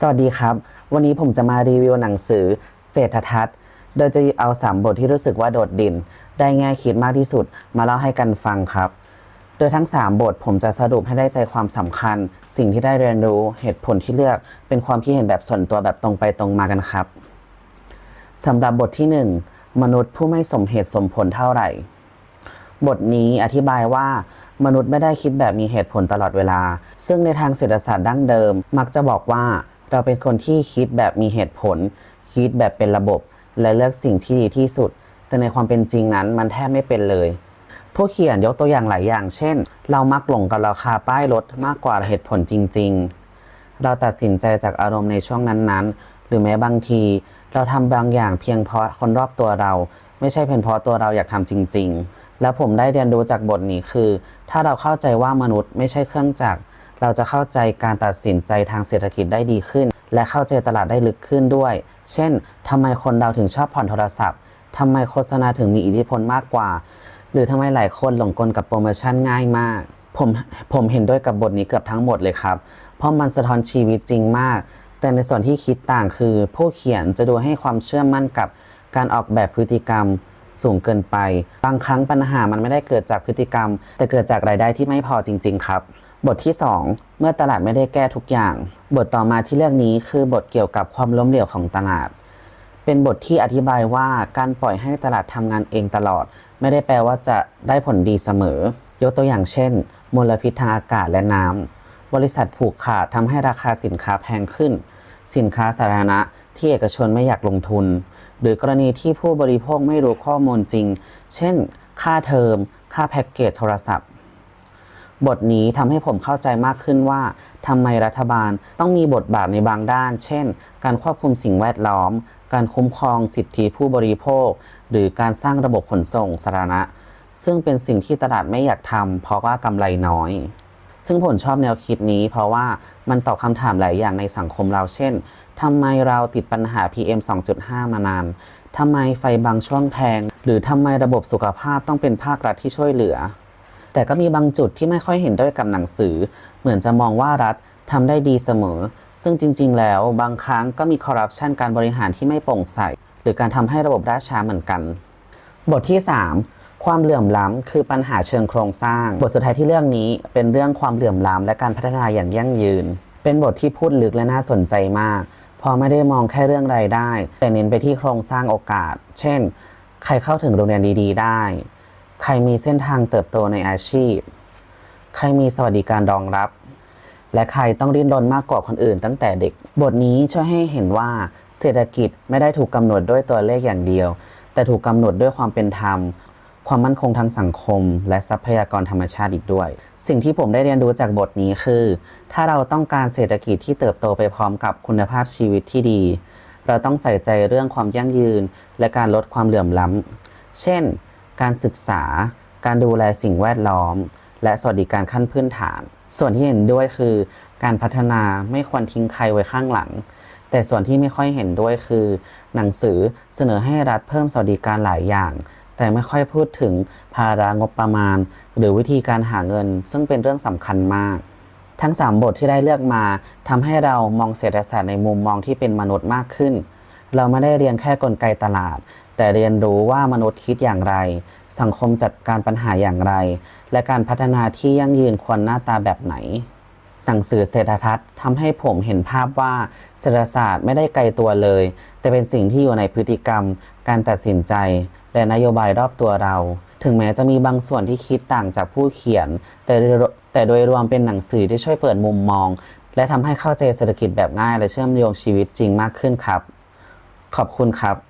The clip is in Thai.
สวัสดีครับ วันนี้ผมจะมารีวิวหนังสือเศรษฐทัศน์ โดยจะเอา 3 บทที่รู้สึกว่าโดดเด่นได้แง่คิดมากที่สุดมาเล่าให้กันฟังครับ โดยทั้ง 3 บทผมจะสรุปให้ได้ใจความสำคัญ สิ่งที่ได้เรียนรู้เหตุผลที่เลือกเป็นความคิดเห็นแบบส่วนตัวแบบตรงไปตรงมากันครับสำหรับบทที่ 1 มนุษย์ผู้ไม่สมเหตุสมผลเท่าไหร่ บทนี้อธิบายว่ามนุษย์ไม่ได้คิดแบบมีเหตุผลตลอดเวลา ซึ่งในทางเศรษฐศาสตร์ดั้งเดิม มักจะบอกว่า เราเป็นคนที่คิดแบบมีเหตุผล คิดแบบเป็นระบบ และเลือกสิ่งที่ดีที่สุด แต่ในความเป็นจริงนั้นมันแทบไม่เป็นเลย ผู้เขียนยกตัวอย่างหลายอย่าง เช่น เรามักหลงกับราคาป้ายรถมากกว่าเหตุผลจริง ๆ เราตัดสินใจจากอารมณ์ในช่วงนั้นๆ หรือแม้บางที เราทำบางอย่างเพียงเพราะคนรอบตัวเรา ไม่ใช่เป็นเพราะตัวเราอยากทำจริง ๆ แล้วผมได้เรียนรู้จากบทนี้คือ ถ้าเราเข้าใจว่ามนุษย์ไม่ใช่เครื่องจักร เราจะเข้าใจการตัดสินใจทางเศรษฐกิจได้ดีขึ้น และเข้าใจตลาดได้ลึกขึ้นด้วย เช่นทำไมคนเราถึงชอบผ่อนโทรศัพท์ทำไมโฆษณาถึงมีอิทธิพลมากกว่า หรือทำไมหลายคนหลงกลกับโปรโมชั่นง่ายมาก ผมผมเห็นด้วยกับบทนี้เกือบทั้งหมดเลยครับ เพราะมันสะท้อนชีวิตจริงมาก แต่ในส่วนที่คิดต่างคือ ผู้เขียนจะดูให้ความเชื่อมั่นกับการออกแบบพฤติกรรมสูงเกินไป บางครั้งปัญหามันไม่ได้เกิดจากพฤติกรรม แต่เกิดจากรายได้ที่ไม่พอจริง ๆ ครับ บทที่ 2 เมื่อตลาดไม่ได้แก้ทุกอย่าง บทต่อมาที่เลือกนี้คือบทเกี่ยวกับความล้มเหลวของตลาด เป็นบทที่อธิบายว่าการปล่อยให้ตลาดทำงานเองตลอด ไม่ได้แปลว่าจะได้ผลดีเสมอ ยกตัวอย่างเช่น มลพิษทางอากาศและน้ำบริษัทผูกขาดทำให้ราคาสินค้าแพงขึ้น สินค้าสาธารณะที่เอกชนไม่อยากลงทุน หรือกรณีที่ผู้บริโภคไม่รู้ข้อมูลจริง เช่น ค่าเทอม ค่าแพ็กเกจโทรศัพท์ บทนี้ทำให้ผมเข้าใจมากขึ้นว่าทำไมรัฐบาลต้องมีบทบาทในบางด้าน เช่น การควบคุมสิ่งแวดล้อม การคุ้มครองสิทธิผู้บริโภค หรือการสร้างระบบขนส่งสาธารณะ ซึ่งเป็นสิ่งที่ตลาดไม่อยากทำเพราะว่ากำไรน้อย ซึ่งผมชอบแนวคิดนี้ เพราะว่ามันตอบคำถามหลายอย่างในสังคมเรา เช่นทำไมเราติดปัญหา PM 2.5 มานานทำไมไฟบางช่วงแพง หรือทำไมระบบสุขภาพต้องเป็นภาครัฐที่ช่วยเหลือ แต่ก็มีบางจุดที่ไม่ค่อยเห็นด้วยกับหนังสือ เหมือนจะมองว่ารัฐทำได้ดีเสมอ ซึ่งจริง ๆ แล้วบางครั้งก็มีคอร์รัปชันการบริหารที่ไม่โปร่งใส หรือการทำให้ระบบราช้าเหมือนกัน บทที่ 3 ความเหลื่อมล้ำคือปัญหาเชิงโครงสร้าง บทสุดท้ายที่เรื่องนี้เป็นเรื่องความเหลื่อมล้ำและการพัฒนาอย่างยั่งยืน เป็นบทที่พูดลึกและน่าสนใจมากเพอไม่ได้มองแค่เรื่องรายได้ แต่เน้นไปที่โครงสร้างโอกาส เช่น ใครเข้าถึงโรงเรียนดี ๆ ได้ ใครมีเส้นทางเติบโตในอาชีพ ใครมีสวัสดิการรองรับ และใครต้องดิ้นรนมากกว่าคนอื่นตั้งแต่เด็ก บทนี้ช่วยให้เห็นว่าเศรษฐกิจไม่ได้ถูกกำหนดด้วยตัวเลขอย่างเดียว แต่ถูกกำหนดด้วยความเป็นธรรม ความมั่นคงทางสังคม และทรัพยากรธรรมชาติอีกด้วย สิ่งที่ผมได้เรียนรู้จากบทนี้คือ ถ้าเราต้องการเศรษฐกิจที่เติบโตไปพร้อมกับคุณภาพชีวิตที่ดี เราต้องใส่ใจเรื่องความยั่งยืน และการลดความเหลื่อมล้ำ เช่น การศึกษา การดูแลสิ่งแวดล้อม และสวัสดิการขั้นพื้นฐาน ส่วนที่เห็นด้วยคือ การพัฒนาไม่ควรทิ้งใครไว้ข้างหลัง แต่ส่วนที่ไม่ค่อยเห็นด้วยคือ หนังสือเสนอให้รัฐเพิ่มสวัสดิการหลายอย่าง แต่ไม่ค่อยพูดถึงภาระงบประมาณ หรือวิธีการหาเงิน ซึ่งเป็นเรื่องสำคัญมากทั้ง 3 บทที่ได้เลือกมาทำให้เรามองเศรษฐศาสตร์ในมุมมองที่เป็นมนุษย์มากขึ้น เราไม่ได้เรียนแค่กลไกตลาด แต่เรียนรู้ว่ามนุษย์คิดอย่างไร สังคมจัดการปัญหาอย่างไร และการพัฒนาที่ยั่งยืนควรหน้าตาแบบไหน หนังสือเศรษฐทัศน์ทำให้ผมเห็นภาพว่าเศรษฐศาสตร์ไม่ได้ไกลตัวเลย แต่เป็นสิ่งที่อยู่ในพฤติกรรม การตัดสินใจ และนโยบายรอบตัวเรา ถึงแม้จะมีบางส่วนที่คิดต่างจากผู้เขียน แต่แต่โดยรวมเป็นหนังสือที่ช่วยเปิดมุมมอง และทำให้เข้าใจเศรษฐกิจแบบง่าย และเชื่อมโยงชีวิตจริงมากขึ้นครับ ขอบคุณครับ